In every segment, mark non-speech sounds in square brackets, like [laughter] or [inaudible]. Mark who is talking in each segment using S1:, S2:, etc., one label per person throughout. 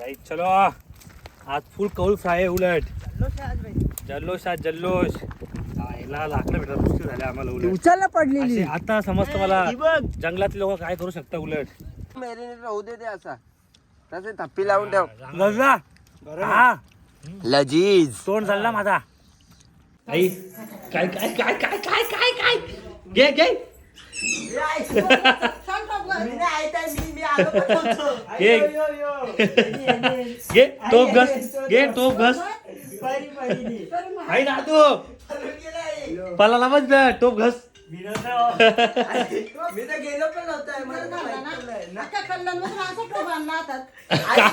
S1: गाईस चलो. आज फुल कौल फ्राय आहे उलट. जल्लोष आज जल्लोष. आईला लाकडं भेटत मुश्किल झाले आम्हाला उलट.
S2: उचलला पडलेली.
S1: असे आता समजतं मला जंगलातले लोक काय करू शकता उलट.
S2: मॅरिनेट राहू दे ते असा. तसे थप्पी लावून ठेव.
S1: गजला हा.
S2: लजीज.
S1: तोंड झाला माझा. आई. काय काय काय काय काय काय? काय घे. घे [laughs] घे. घे टोप घस घे टोप घस आई ना तू. पलाला बस टोप घस
S2: मी तर गेलो पण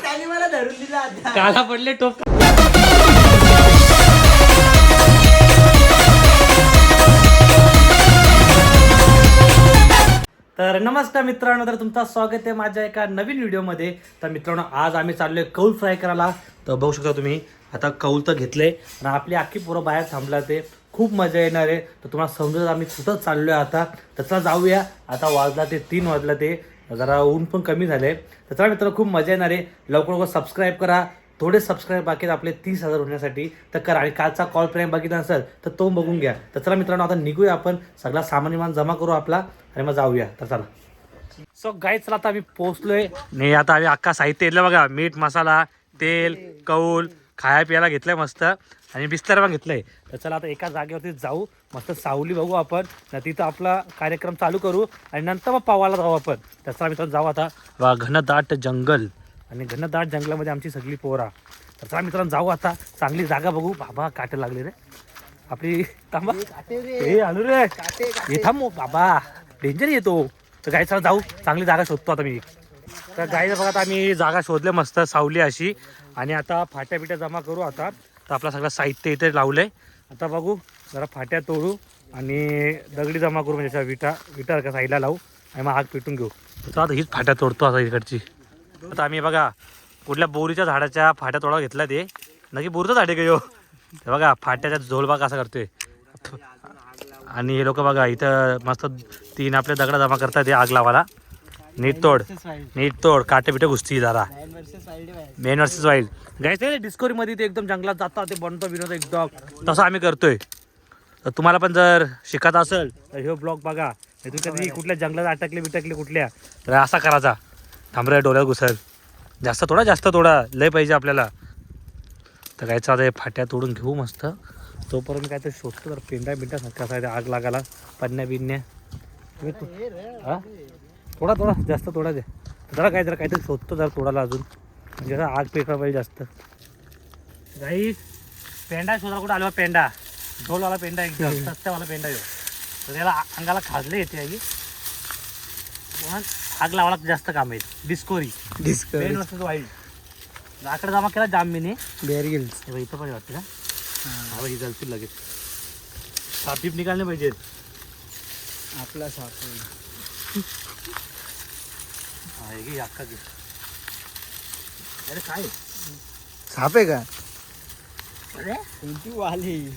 S2: त्याने मला धरून दिला आता.
S1: काला पडले टोप. तर नमस्कार मित्रांनो तर तुमचं स्वागत आहे माझ्या एका नवीन व्हिडिओमध्ये. तर मित्रांनो आज आम्ही चाललोय कौल फ्राय करायला. तर बघू शकता तुम्ही आता कौल तर घेतले आणि आपली अख्खी पोरं बाहेर थांबला ते. खूप मजा येणार आहे. तर तुम्हाला समजत आम्ही कुठं चाललोय आता. तर चला जाऊया. आता वाजला ते तीन वाजला ते. जरा ऊन पण कमी झाले तर चला मित्रांनो खूप मजा येणार आहे. लवकर लवकर सबस्क्राईब करा. थोडे सबस्क्राईब बाकी आपले तीस हजार होण्यासाठी. तर करा. आणि कालचा कॉल प्रेम बघितला असेल तर तो बघून घ्या. तर चला मित्रांनो आता निघूया आपण. सगळा सामान विमान जमा करू आपला आणि मग जाऊया. तर चला. सो गाईच चला आता आम्ही पोहोचलोय. नाही आता आम्ही अख्खा साहित्य येतलं बघा. मीठ मसाला तेल कौल खाया प्यायला घेतलंय मस्त. आणि बिस्तर पण घेतलंय. तर चला आता एका जागेवरती जाऊ. मस्त सावली बघू आपण. तर तिथं आपला कार्यक्रम चालू करू. आणि नंतर मग पावाला जाऊ आपण. तर चला मित्रांनो जाऊ आता. वा घनदाट जंगल. आणि घनदाट जंगलामध्ये आमची सगळी पोरा. तर चला मित्रांनो जाऊ आता. चांगली जागा बघू. बाबा काटे लागले रे. आपली थांबा. हे आलू रे. हे थांब बाबा. डेंजर येतो. तर गाई चला जाऊ. चांगली जागा शोधतो आता मी. तर गाई बघा आता आम्ही जागा शोधले मस्त सावली अशी. आणि आता फाट्या बिट्या जमा करू आता. तर आपलं सगळं साहित्य इथे लावलंय. आता बघू जरा फाट्या तोडू आणि दगडी जमा करू म्हणजे विटा विटा का साईडला लावू. आणि मग आग पेटून घेऊ. तर आता हीच फाट्या तोडतो आता इकडची. आता आम्ही बघा कुठल्या बोरीच्या झाडाच्या फाट्या तोडा घेतला ते नक्की बोरचं झाड आहे का ह्यो? हे बघा फाट्याच्या झोलबाग असा करतोय. आणि हे लोक बघा इथं मस्त तीन आपले दगडा जमा करतात ते आग लावायला. नीट तोड. नीट तोड. काटे बिटे घुसती जरा. मेन वर्सेस वाईल्ड गायच ते डिस्कवरी मध्ये ते एकदम जंगलात जातात ते बनतो बिनवतो एकदम. तसं आम्ही करतोय. तर तुम्हाला पण जर शिकत असेल तर ह्यो ब्लॉग बघा. हे तुम्ही कधी कुठल्या जंगलात अटकले बिटकले कुठल्या तर असा करायचा थांबऱ्या डोळ्यात घुसल. जास्त तोडा जास्त तोडा. लय पाहिजे आपल्याला. तर कायचं आता हे फाट्या तोडून घेऊ मस्त. तोपर्यंत काय तर शोधतो तर पेंडा बिंडा ते आग लागायला. पन्न्या बिन्या हा थोडा थोडा जास्त तोडा द्या जरा काय जरा काहीतरी शोधतो जरा तोडाला अजून. म्हणजे जरा आग पेटवा पाहिजे जास्त. गाई पेंडा शोधा कुठं आलो? पेंडा ढोलवाला पेंडा एकदम सस्त्यावाला पेंडा येऊ तर त्याला अंगाला खाजले येते आई. आग लावायला जास्त काम आहे डिस्कोरी
S2: डिस्कवरी.
S1: पेन वस्तू वाईल्ड लाकडं जमा केला जामीने
S2: बेअर गिल्स
S1: हे बघ, इथं पण वाटतं का? हा. बघ, ही जलतील लगेच. सापीप निघाले पाहिजेत.
S2: आपला साप
S1: हा हे घे घे. अरे काय?
S2: साप आहे का?
S1: अरे?
S2: कोणती वाली?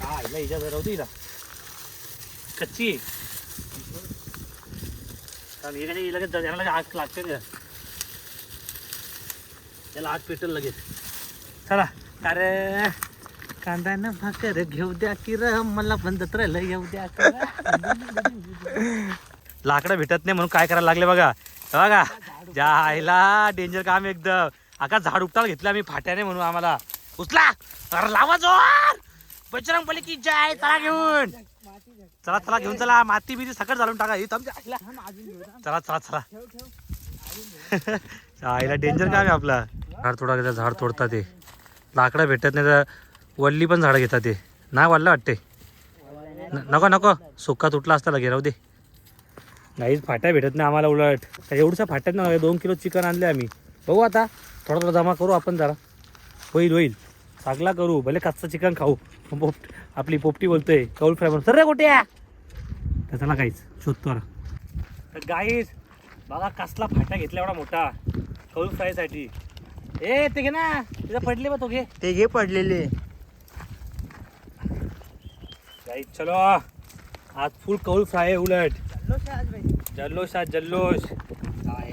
S1: हा हिला हिच्या जरा होती हिला. कच्ची आहे. कारण हे लगेच याला लगेच आग लागते त्याला आग पेटेल लगेच. चला अरे कांदा ना भाकर घेऊ द्या की र मला पण जत्रेला येऊ द्या लाकडं भेटत नाही म्हणून काय करायला लागले बघा. बघा ज्या डेंजर काम एकदम. आका झाड उपटायला घेतलं आम्ही फाट्याने म्हणून आम्हाला. उचला! अरे लावा जोर! बजरंग बली की जय चला घेऊन! चला चला घेऊन चला. माती बिती सकट घालून टाका. ही आईला. चला चला चला. [laughs] आईला डेंजर काय आपला. झाड तोडा घेतात झाड तोडतात ते. लाकडं भेटत नाही तर वल्ली पण झाडं घेतात ते. नाही वाढलं वाटते? नको नको. सुका तुटला असता लगे राहू दे. नाहीच फाट्या भेटत नाही आम्हाला उलट. काय फाट्यात नाही दोन किलो चिकन आणले आम्ही. बघू आता. थोडा थोडा जमा करू आपण जरा. होईल होईल. सागला करू. भले कच्चं चिकन खाऊ. पोपट आपली पोपटी बोलतोय कौल फ्राय म्हणून. सर रे कुठे तर चला काहीच शोधतो. तर गाईच बघा कसला फाट्या घेतला एवढा मोठा कौल फ्रायसाठी ए ते घे ना तिथं पडले बा तो घे.
S2: ते घे पडलेले.
S1: गाईच चलो. आज फुल कौल फ्राय आहे उलट. जल्लोष आज जल्लोष.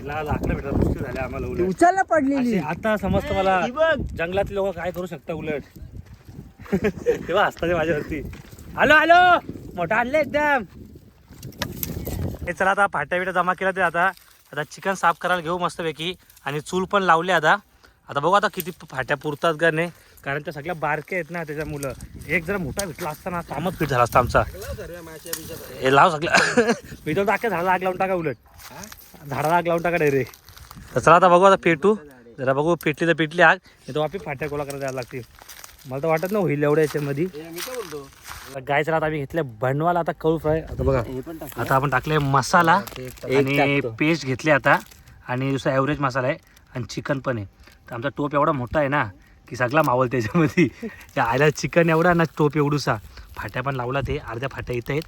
S1: लाकडं भेटायला मुश्किल झाले आम्हाला उलट.
S2: उचलला पडलेली.
S1: आता समजतं मला जंगलातले लोक काय करू शकता उलट. [laughs] तेव्हा असतात माझ्यावरती. Hello hello! मोठा आणले एकदम. हे चला आता फाट्या बिट्या जमा केला ते आता आता चिकन साफ करायला घेऊ मस्तपैकी. आणि चूल पण लावले आता. आता बघू आता किती फाट्या पुरतात का नाही. कारण त्या सगळ्या बारक्या आहेत ना त्याच्या मुलं. एक जरा मोठा भेटला असताना कामच फिट झाला असता आमचा. हे लाव सगळं. [laughs] मी तर टाका झाडाला आग लावून टाका उलट. झाडाला आग लावून टाका रे तर चला आता बघू आता पेटू. जरा बघू पेटली तर पेटली आग. नाही तर वापी फाट्या गोळा करायला द्यायला लागतील. मला तर वाटत ना होईल एवढ्या याच्यामध्ये. गाय चला आता आम्ही घेतले बनवायला आता कळू फ्राय. आता बघा. आता आपण टाकले मसाला आणि पेस्ट घेतली आता. आणि दुसरा ॲव्हरेज मसाला आहे. आणि चिकन पण आहे. तर आमचा टोप एवढा मोठा आहे ना की सगळा मावल त्याच्यामध्ये. त्या आयला चिकन एवढा ना टोप एवढूसा. फाट्या पण लावला ते. अर्ध्या फाट्या इथं आहेत.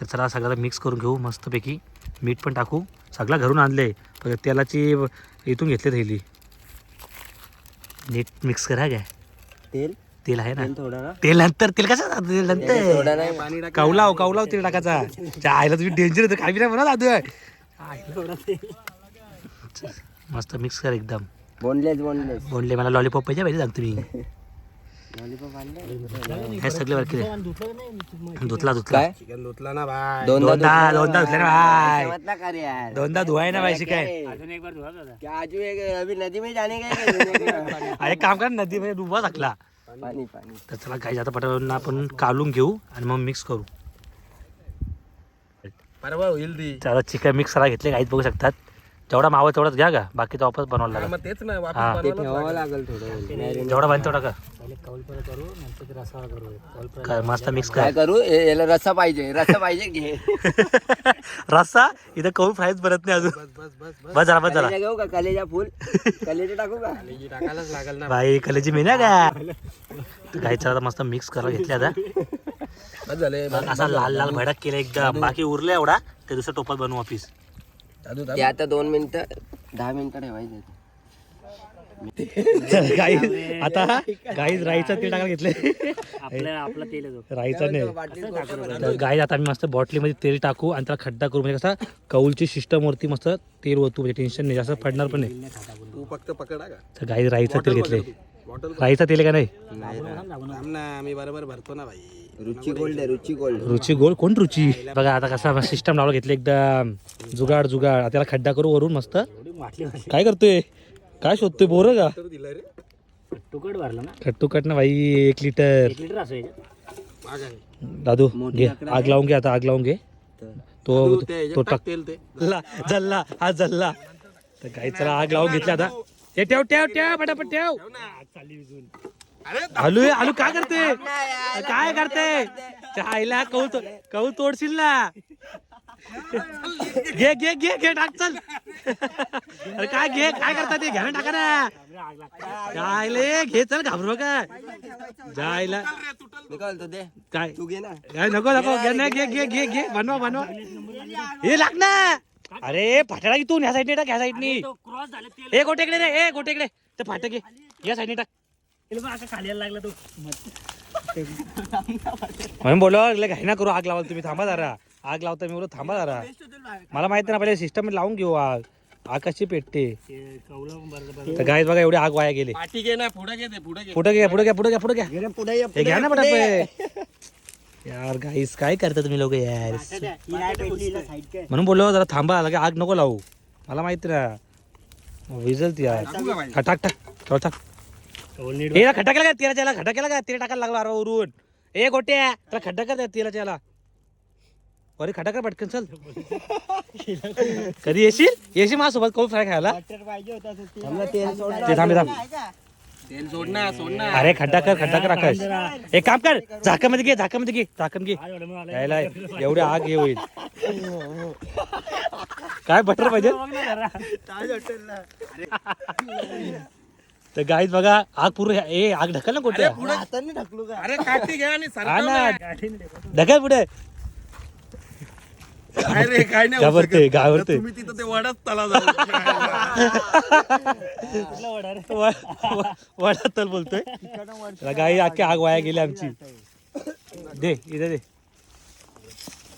S1: तर चला सगळं मिक्स करून घेऊ मस्तपैकी. मीठ पण टाकू. सगळा घरून आणले पण तेलाची इथून घेतले थैली. नीट मिक्स करा काय
S2: तेल?
S1: तेल आहे ना.
S2: तेल
S1: नंतर तेल कसं तेल नंतर. कौलाव कौलाव तेल टाकायचा. त्या आईला तुम्ही डेंजर होतं काय बी नाही म्हणा दादू मस्त मिक्स कर एकदम.
S2: बोनलेस बोनलेस
S1: बोलले मला लॉलीपॉप पाहिजे पाहिजे सांग तुम्ही हे सगळे वर केले. धुतला धुतला.
S3: धुतला ना भाई.
S1: दोनदा दोनदा धुतले. ना भाई.
S2: मत ना कर यार.
S1: दोनदा धुवाय ना पाहिजे काय
S2: क्या आजू एक अभी नदी में जाने का है?
S1: अरे काम कर नदी मध्ये डुबा टाकला
S2: पाणी पाणी.
S1: तर चला काही आता पटावरून आपण कालून घेऊ आणि मग मिक्स करू.
S3: परवा होईल ती.
S1: त्याला चिकन मिक्स करा घेतले काहीच बघू शकतात. जेवढा मावा तेवढाच घ्या का बाकी तो वापस बनवायला
S3: हा,
S1: लागेल.
S3: मग तेच ना
S1: हा.
S3: वापस
S2: ते
S3: बनवायला
S2: ठेवावं लागेल. थोडं.
S1: जेवढा बन तेवढा का काय मस्त मिक्स कर.
S2: काय करू? याला रस्सा पाहिजे. रस्सा पाहिजे घे [laughs]
S1: रस्सा इथं कौल फ्राईज बनत नाही अजून.
S3: बस बस बस
S1: बस. झाला बस झाला
S2: कलेजा घेऊ का? कलेजा फुल. [laughs] कलेजा टाकू का?
S3: ही टाकायलाच लागेल ना.
S1: बाई कलेची मेना का? गाईचा आता मस्त मिक्स करायला घेतले आता.
S3: बस झाले
S1: बघ, असा लाल लाल भडक केला एकदम. बाकी उरले एवढा ते दुसरं टोपात बनवू ऑफिस
S2: ते आता दोन मिनिटं दहा मिनिटं ठेवायचे [laughs]
S1: गाई आता गाईच राईचं तेल टाकायला घेतले.
S4: आपल्या आपला तेल आहे तो.
S1: राईचा नाही. तर गाई आता आम्ही मस्त बॉटलीमध्ये तेल टाकू आणि त्याला खड्डा करू. म्हणजे कसा कौलची सिस्टम वरती मस्त तेल ओतू. म्हणजे टेन्शन नाही. जास्त पडणार पण नाही.
S3: तू फक्त पकडा का?
S1: तर गाई राईचं तेल घेतले
S3: बॉटल
S1: राईचं तेल आहे का नाही?
S3: थांब ना आम्ही बरोबर भरतो ना भाई.
S2: रुची गोल्ड आहे रुची गोल्ड.
S1: रुची गोल कोण रुची? बघा आता कसा सिस्टम लावला घेतलं एकदम जुगाड जुगाड. त्याला खड्डा करू वरून मस्त. काय करतोय? काय शोधतोय? बोर का?
S4: भरला ना.
S1: खट्टू कट ना भाई एक लिटर
S4: असं
S1: दादू घे. आग लावून घे आता आग लावून घे. तो
S3: ते टाक
S1: जल्ला हा जल्ला. तर काही चला आग लावून घेतली आता. हे ठेव ठेव ठेव पटापट ठेव. आलू आहे, आलू काय करते? काय करते? कौल तो कौल तोडशील ना? घे घे घे घे टाक चल. अरे काय घे काय करता ते? घ्या ना टाका ना. जायले घे चल घाबरू का जायला
S2: निकाल तो दे.
S1: काय
S2: तू घे ना.
S1: काय नको नको घे ना घे घे घे घे बनवा बनवा. हे लाग ना. अरे फाट्याला की तू ह्या साईडने टाक ह्या साईडनी.
S4: तो क्रॉस झाले तेल
S1: ए गोटेकडे रे ए गोटेकडे. ते फाटक घे. या साईडने टाक.
S4: खाली यायला लागला तो.
S1: म्हणून बोललो लय घाई ना करू आग लावाल तुम्ही थांबा जरा. आग लावता मी बोललो थांबा जरा. मला माहिती ना पहिले सिस्टम लावून घेऊ आग. आग कशी पेटते?
S4: ते कवलं पण बरं बरं
S1: तर गाईत बघा एवढी आग वाया गेली.
S3: पुढे घे ते पुढे घे.
S1: पुढे घ्या पुढे घ्या पुढे घ्या पुढे घ्या
S2: पुढे ये,
S1: हे घ्या ना पटापट यार गाईस काय करता तुम्ही लोक यार? म्हणून बोललो जरा थांबा लगे आग नको लावू. मला माहिती ना. विजल ती यार
S3: टाकू
S1: टाक. टाक. ए खड्डा केला का तेलाच्या खड्डा केला का तेल टाकायला लागला अरे वरून. ए गोट्या. त्याला खड्डा कर त्या तेलाच्या याला. अरे खड्डा कर पटकन चल. कधी येशील? येशील माझ्यासोबत कोण फ्राय खायला?
S2: थांब तेल
S1: ते थांब
S3: तेल
S1: अरे खड्डा कर खड्डा कर आकाश. एक काम कर झाकामध्ये घे झाकामध्ये घे झाकण घे. यायला एवढी आग हे होईल. काय बटर पाहिजे. [laughs] तर गाईत बघा आग पूर्ण ए आग ढकल ना कुठे?
S2: हाताने ढकलू का?
S3: अरे काठी घे आणि
S1: हा
S3: सरकव
S1: ना.
S3: ना.
S1: ढकल पुढे.
S3: काय रे काय नाही होऊ
S1: घाबरते
S3: शकत.
S1: घाबरते
S3: तुम्ही तिथं ते वडाच तला जाऊ
S4: कुठला वडा
S1: तल बोलतोय. गाई अख्खी आग वाया गेली आमची. दे इथे दे.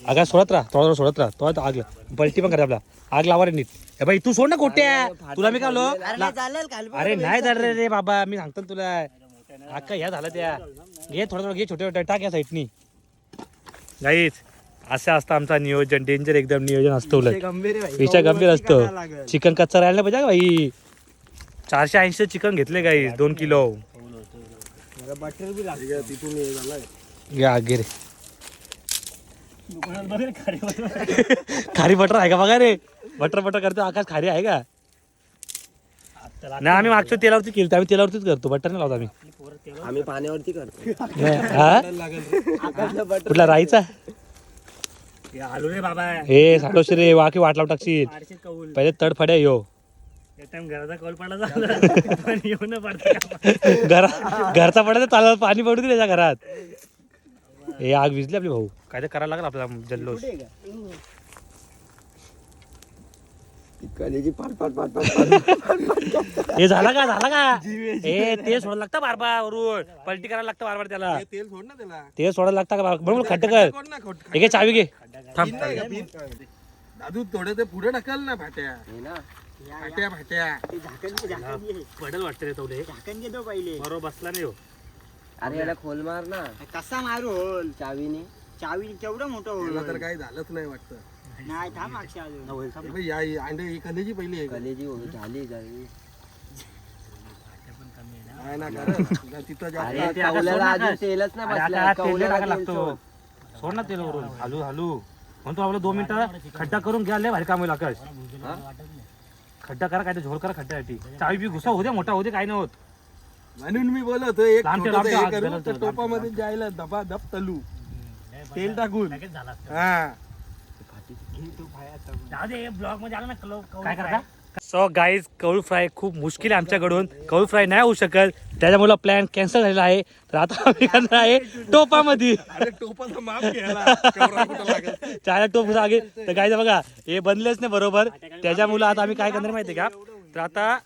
S1: आगा सोडत राहा थोडा थोडा सोडत राहा. तो आग लाव. पलटी पण करा आपला. आग लावा रे नीट. ए बाई तू सोड ना कोट्या तुला मी काय बोललो?
S2: अरे
S1: नाही झालं रे बाबा मी सांगतो ना तुला. अक्का ह्या झालं त्या. घे थोडं थोडं घे छोटे छोटे टाक या साईडनी. गाईच असं असतं आमचा नियोजन डेंजर एकदम नियोजन असतं उलट. विषय गंभीर असतो. चिकन कच्चा राहिला पाहिजे का भाई चारशे ऐंशी चिकन घेतले गाई दोन किलो.
S2: बटर बी लागतं. तिथून
S1: घ्या रे.
S4: खारी
S1: बटर. आहे का बघा रे? बटर बटर करतो आकाश खारी आहे का?
S4: आता
S1: नाही आम्ही मागच्या तेलावरती केलं आम्ही तेलावरतीच करतो बटर नाही लावतो आम्ही.
S2: आम्ही पाण्यावरती करतो.
S1: नाही, हा? कुठला राईचा?
S4: हे आलू रे बाबा.
S1: हे साठोश रे वाकी वाट लावून टाकशील. पहिले तडफड्या यो.
S4: एक टाइम घराचा कौल पडला [laughs]
S1: घरचा पडायचं चालत पाणी पडू दे त्याच्या घरात. हे आग विजली आपली भाऊ. काय ते करायला लागलं आपल्याला जल्लोष.
S2: कलेजी पाट पाट पाट पाट
S1: हे झाला का झाला का? हे ते सोडायला लागतं बारबार वरून. पलटी करायला लागतं बारबार त्याला.
S3: तेल सोड ना त्याला.
S1: ते सोडायला लागतं का बार- बरोबर खड्ड कर.
S3: कोण ना खोट
S1: हे घे चावी घे. थांब?
S3: दादू थोडे ते पुढे ढकल ना भाट्या.
S2: ना.
S3: भाट्या भाट्या.
S1: पडल वाटतं रे तवले बरोबर बसला नाही हो.
S2: अरे याला खोल मार ना.
S5: कसा मारू होल?
S2: चावीने.
S5: चावी केवढं मोठं होल
S3: तर काही झालंच नाही वाटतं.
S5: नाही थांब मागच्या अजून
S3: हे बघ, या अंडे कलेजी पहिली आहे?
S2: कलेजी हो झाली झाली.
S3: काय ना करा. तिथं जास्त
S2: अरे
S1: ते आता सोड ना?
S2: तेलच
S1: अरे तेल
S2: तेल
S1: लागतो.
S2: सोड.
S1: सोड ना तेल वरून हलू हलू. म्हणतो आपलं दोन मिनिटं खड्डा करून घ्या लय भारी काम होईल आकाश.
S2: हा?
S1: खड्डा करा काय ते झोल करा खड्ड्यासाठी. चावी बी घुसा होते मोठा होते काय नाही होत.
S3: म्हणून मी बोलत एक छोटंसं हे करू तर टोपामध्ये जायला दबा दब तलू. तेल टाकून.
S4: लगेच झाला असतं.
S3: हा.
S4: जाऊ दे ब्लॉगमध्ये आलं ना कौल कौल
S1: काय करता? सो गाईज कौल फ्राय खूप मुश्किल आहे आमच्याकडून. कौल फ्राय नाही होऊ शकत. त्याच्यामुळे प्लॅन कॅन्सल झालेला आहे. तर आता आम्ही करणार आहे टोपामध्ये.
S3: अरे टोपाचा माप घ्यायला. केवढा कुठं लागेल?
S1: चायला टोप जागे तर काय बघा हे बनलेच नाही बरोबर. त्याच्यामुळे आता आम्ही काय करणार माहितीये का? तर आता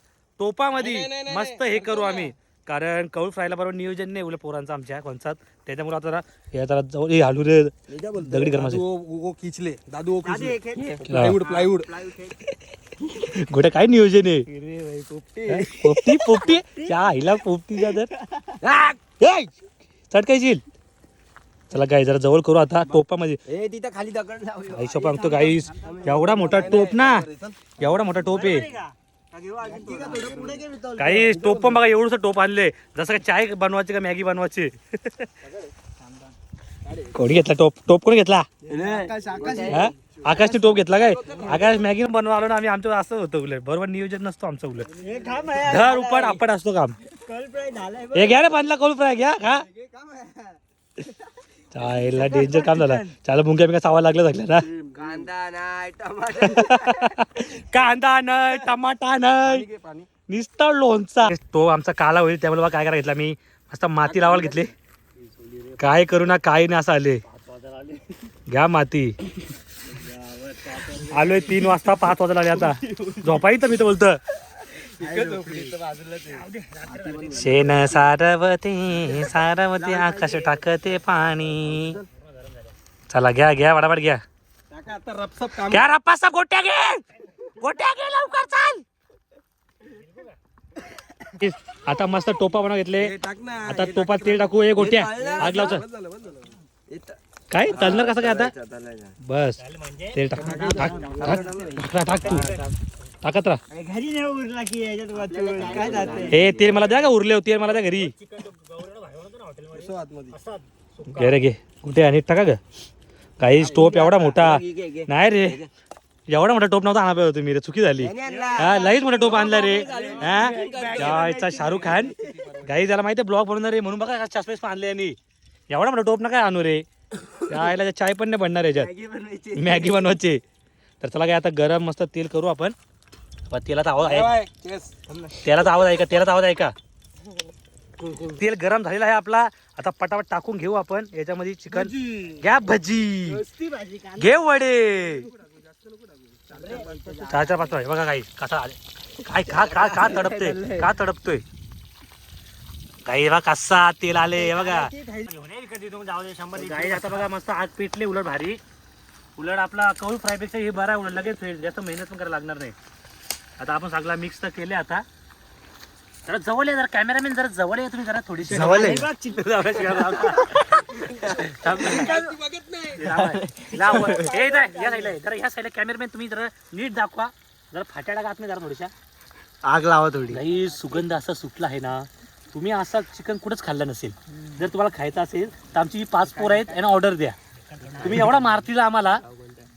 S1: टोपामध्ये मस्त हे करू आम्ही. कारण कौल फ्रायला बरोबर नियोजन नाही उलट पोरांचं आमच्या कोणचाच त्याच्यामुळे आता जरा हे जरा जवळ हे हलू रे. दगडी गरमाचे.
S3: दादू किचले दादू
S5: हे-
S3: प्लायवूड प्लायवूड
S1: गोट्या काय नियोजन आहे? हा? पोपटी पोपटी? त्या आईला पोपटीच्या तर. चटकायशील? चला गाई जरा जवळ करू आता टोपामध्ये.
S2: ए तिथं खाली दगड लाव
S1: आई शोप सांगतो गाईस एवढा मोठा टोप ना. एवढा मोठा टोप आहे.
S5: का.
S1: काही टोप पण बघा एवढंच टोप आणले. जसं का चाय बनवायची का मॅगी बनवायची? [laughs] कोणी घेतला टोप? टोप कोणी घेतला? आकाशने टोप घेतला काय? आकाश मॅगी बनवा आलो ना आम्ही आमचं असं होतं उलट. बरोबर नियोजन नसतो आमचं उलट. धर उपट आपट असतो काम. हे घ्या रे बांधला कोल फ्राय घ्या
S5: हे आहे.
S1: चायला डेंजर काम झालं? चायला मुंग्या बिंग्या चावा लागलं सगळं ना? [laughs]
S2: कांदा नाही टमाटर [laughs]
S1: कांदा नाही टमाटा नाही. नुसता लोणचा. तो आमचा काला होईल त्यामुळे बघा काय करायला घेतला मी मस्त माती लावायला घेतले. काय करू ना काय नाही असं आले. घ्या माती. आलोय तीन वाजता पाच वाजता आले आता. झोपाई तर मी तर बोलतो. शेन सारवते सारवते आकाश टाकते पाणी. चला घ्या घ्या वाडावाड घ्या.
S3: टाका आता रपसप काम
S1: घ्या रप्पा गोट्या घे. गोट्या घे लवकर चाल. आता मस्त टोपा बनवा घेतले.
S3: हे
S1: आता टोपात तेल टाकू ए गोट्या. आग लावचं. काय? तलणार कसं काय आता. बस. तेल टाक. टाक टाक टाक टाक तू. टाकत राहा.
S5: अरे घरी नाही उरला की याच्यात वाचून काय जाते
S1: हे तेल मला द्या का? उरले हो, तेल मला द्या घरी. घे रे घे. कुठे आणि टाका ग. काही टोप एवढा मोठा. नाही रे. एवढा मोठा टोप नव्हता आणा पाहिजे तुम्ही रे. चुकी झाली. हा लईच मोठा टोप आणला रे. हा? जायचा शाहरुख खान. गाई त्याला माहिती ब्लॉग बनवणार रे म्हणून बघा चष्मेस पण आणले यांनी. एवढा मोठा टोप ना काय आणू रे. यायला चाय पण नाही बनणार याच्यात.
S5: मॅगी बनवायची.
S1: तर चला काय आता गरम मस्त तेल करू आपण. पण तेलाचा आवाज आहे. तेलाचा आवाज आहे का? तेलाचा आवाज आहे का? तेल गरम झालेला आहे आपला. आता पटापट टाकून घेऊ आपण. याच्यामध्ये चिकन. घ्या भजी. घे वडे. चार चार पाच बघा काही. कसा आले. काय का का का तडपतोय? का तडपतोय? काही बघा कसा तेल आले हे बघा. आता बघा मस्त आग पेटले उलट भारी. उलट आपला कौल फ्रायपेक्षा हे बरा उलट लगेच जास्त मेहनत पण करायला लागणार नाही. आता आपण सगळा मिक्स तर केले आता जरा जवळ आहे जरा कॅमेरामॅन जरा जवळ आहे तुम्ही जरा थोडीशी
S3: जवळ आहे.
S1: हे बघ, चित्र लावायचं का? थांब ना. लावा. लावा. हे इथं आहे, या साईडला आहे. जरा ह्या साईडला कॅमेरामॅन तुम्ही जरा नीट दाखवा जरा फाट्याला गात नाही जरा थोडीशा
S3: आग लावा थोडी
S1: काही सुगंध असा सुटला आहे ना तुम्ही असा चिकन कुठंच खाल्लं नसेल जर तुम्हाला खायचं असेल तर आमची जी पाच पोर आहेत यांना ऑर्डर द्या तुम्ही एवढा मारतील आम्हाला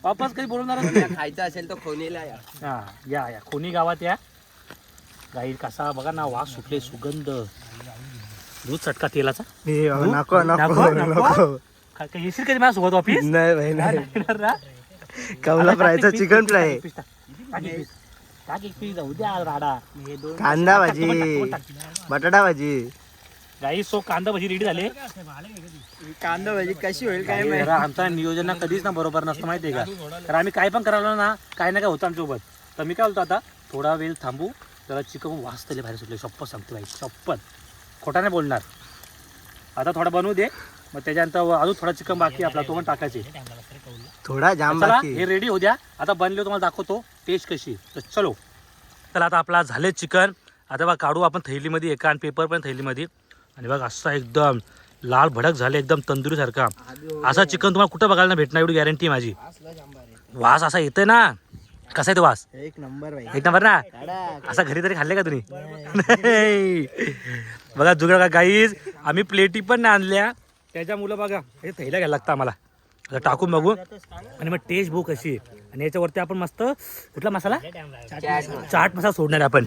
S1: वापस काही बोलणार नाही
S2: खायचं असेल तर खोनीला या.
S1: हा या या. कोणी गावात या. गाई कसा बघा ना वास सुटले सुगंध. दूध चटका तेलाचा?
S3: नको नको
S1: नको, नको?
S3: नको.
S1: काय काय येशील कधी माझ्या सोबत ऑफिस
S3: नाही भाई नाही
S1: येणार ना?
S3: कमला फ्रायचा चिकन फ्राय?
S1: टाक एक piece, टाक एक piece. टाक एक piece, जाऊ द्या राडा.
S3: कांदा भाजी. बटाटा भाजी.
S1: गाई सो कांदा भजी रेडी झाले.
S5: कांदा भाजी कशी होईल काय
S1: जरा आमचा नियोजन ना कधीच ना बरोबर नसतं माहितीये का? तर आम्ही काय पण करायला ना काय ना काय होतं आमच्यासोबत. तर मी काय बोलतो आता थोडा वेळ थांबू जरा चिकन वास तरी बाहेर सुटले. शप्पत सांगतो बाई शप्पत खोटा नाही बोलणार. आता थोडा बनवू दे मग त्याच्यानंतर अजून थोडा चिकन बाकी आहे आपला तो पण टाकायचे.
S3: थोडा जाम
S1: चला
S3: बाकी
S1: हे रेडी हो द्या. आता बनले तुम्हाला दाखवतो टेस्ट कशी. तर चलो. चला आता आपला झाले चिकन. आता बघा काढू आपण थैलीमध्ये एका आणि पेपर पण थैलीमध्ये. आणि बघा असा एकदम लाल भडक झाले एकदम तंदुरीसारखा. असा चिकन तुम्हाला कुठं बघायला भेटणार एवढी गॅरंटी माझी? वास असा येतोय ना. कसा आहे तो वास?
S5: एक नंबर
S1: एक नंबर ना? असा घरी तरी खाल्ले का तुम्ही. बघा जुगड का गाईज आम्ही प्लेटी पण नाही आणल्या. त्याच्या मुलं बघा हे थैला घ्यायला लागतं आम्हाला. आता टाकून बघू. आणि मग टेस्ट कशी आहे. आणि याच्यावरती आपण मस्त कुठला मसाला? चाट मसाला. सोडणार आहे आपण.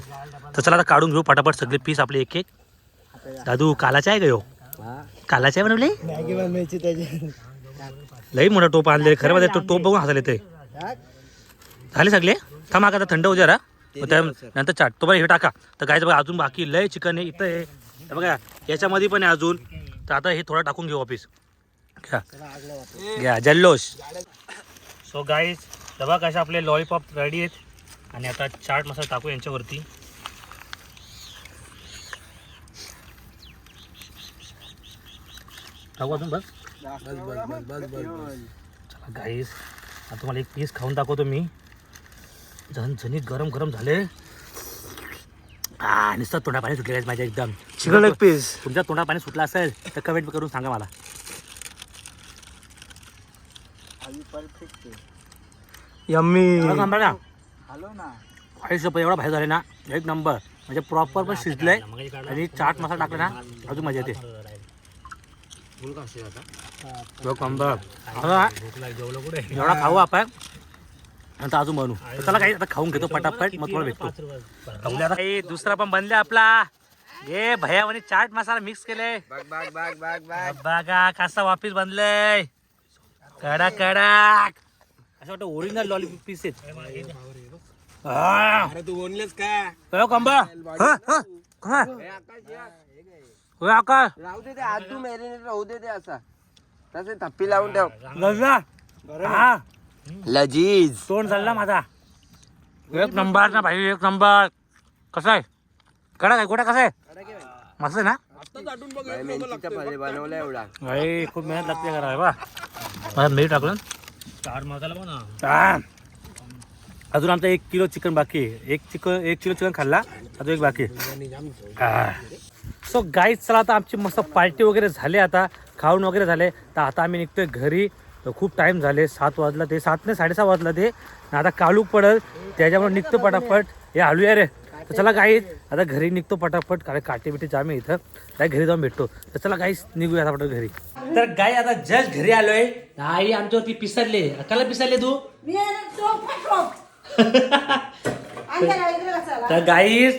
S1: तर चला आता काढून घेऊ पटापट सगळे पीस आपले एक एक दादू कालाचा आहे का ह्यो कालाचा आहे बनवले
S5: बनवायची
S1: लई मोठा टोप आणले खरं मध्ये तो टोप बघून हसायला ते झाले सगळे? थांब आता थंड होऊ जरा. त्या नंतर चाट तो बघा हे टाका. तर काय बघा अजून बाकी लय चिकन आहे इथं आहे. हे बघा याच्यामध्ये पण आहे अजून. तर आता हे थोडं टाकून घेऊ ऑफिस घ्या. घ्या जल्लोष. सो गाईज बघा कसे आपले लॉलीपॉप रेडी आहेत. आणि आता चाट मसाला टाकू यांच्यावरती. टाकू अजून बस? चला गाईस आता तुम्हाला एक पीस खाऊन दाखवतो मी. झणझणीत गरम गरम झाले. आ नुसतं तोंडा पाणी सुटले आहेत माझ्या एकदम.
S3: चिकन लेग पीस
S1: तुमच्या तोंडा पाणी सुटलं असेल तर कमेंट करून सांगा मला.
S3: यम्मी
S1: एवढा नंबर ना
S5: हॅलो ना.
S1: आयुष्य एवढा बाहेर झाले ना एक नंबर म्हणजे प्रॉपर पण शिजलंय. आणि चाट मसाला टाकला ना अजून मजा येते. आता? एवढा खाऊ आपण. आता अजून बनवू. तर चला काही आता खाऊन घेतो पटापट मग तुम्हाला भेटतो. दुसरा पण बनले आपला. ये भैया म्हणे चाट मसाला मिक्स केले.
S2: बघ बघ बघ बघ बघ
S1: बघा कसा वापिस बनलंय. कडक कडक. असं वाटतं ओरिजिनल लॉलीपॉप पीस आहेत.
S2: तू बोललेस काय
S1: कळलं कंबा ह, ह, ह.
S2: हे.
S1: होय आकाश?
S2: राहू दे ते आजू मॅरिनेट राहू दे ते असा. तसे थप्पी लावून ठेव.
S1: गजा हा.
S2: लजीज.
S1: तोंड चालला माझा. एक नंबर ना भाई एक नंबर कसं आहे? कडक आहे कुठे कसं आहे? मस्त आहे ना?
S2: मेथीचा फळे बनवला एवढा.
S1: भाई खूप मेहनत लागते करा बा मला मीठ टाकलं चार मसाला पण अजून आमचा एक किलो चिकन बाकी आहे. एक चिकन एक किलो चिकन खाल्ला अजून एक बाकी सो गाईज चला आता आमची मस्त पार्टी वगैरे झाले आता. खाऊन वगैरे झाले. तर आता आम्ही निघतोय घरी. तर खूप टाईम झाले. सात वाजला ते. सात नाही साडेसहा वाजला ते. आता कालूक पडल. त्याच्यामुळे निघतो पटापट. हे हलूया रे. तर चला गाईज आता घरी निघतो पटापट. कारण काटे बिटे जाम इथं. काय घरी जाऊन भेटतो. तर चला गाईज निघूया आता घरी. तर गाई आता जस्ट घरी आलोय. आई आमच्यावरती पिसरले. काला पिसरले तू. [laughs] तर गाईस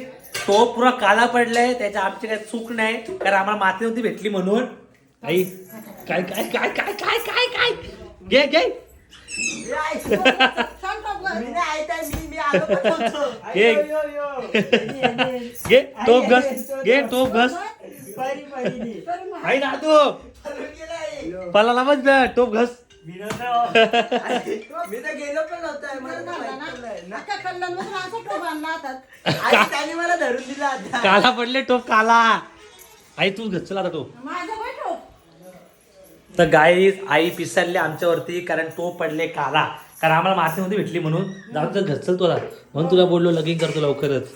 S1: तो पुरा काला पडलाय त्याच्या आमची काही चूक नाही कारण आम्हाला माती नव्हती भेटली म्हणून. आई काय काय काय काय काय काय काय? घे घे. घे.
S5: यो, यो.
S1: घे टोप घस घे टोप घस. आई ना तू. पला मग टोप घस.
S5: मी तर गेलो पण नव्हतो मला
S6: झाला
S5: माहीत
S6: ना.
S5: पण नाही. ना.
S6: अख्ख्या कल्याणमधून असा टोप आणला हातात.
S5: आई त्याने मला धरून दिला आता
S1: काला पडले टोप काला आई तू चला आता टोप
S6: माझं पण टोप.
S1: तर गाईस आई पिसरले आमच्यावरती कारण तो पडले काला कारण आम्हाला मासे नव्हती भेटली म्हणून जाऊ तर घरचल तुला म्हणून तुला बोललो लगीन करतो लवकरच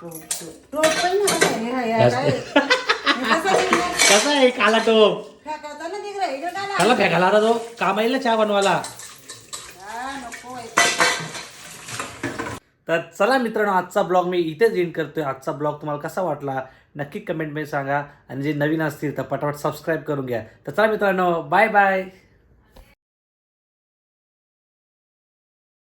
S6: टोप पण काय? कसा
S1: आहे काला टोप
S6: फेकायचं ना तिकडे, इकडे काय
S1: त्याला फेकायला आता तो. काम येईल ना चहा बनवायला. तर चला मित्रांनो आजचा ब्लॉग मी इथेच एंड करतोय. आजचा ब्लॉग तुम्हाला कसा वाटला? नक्की कमेंटमध्ये सांगा. आणि जे नवीन असतील तर पटापट सबस्क्राईब करून घ्या. तर चला मित्रांनो बाय बाय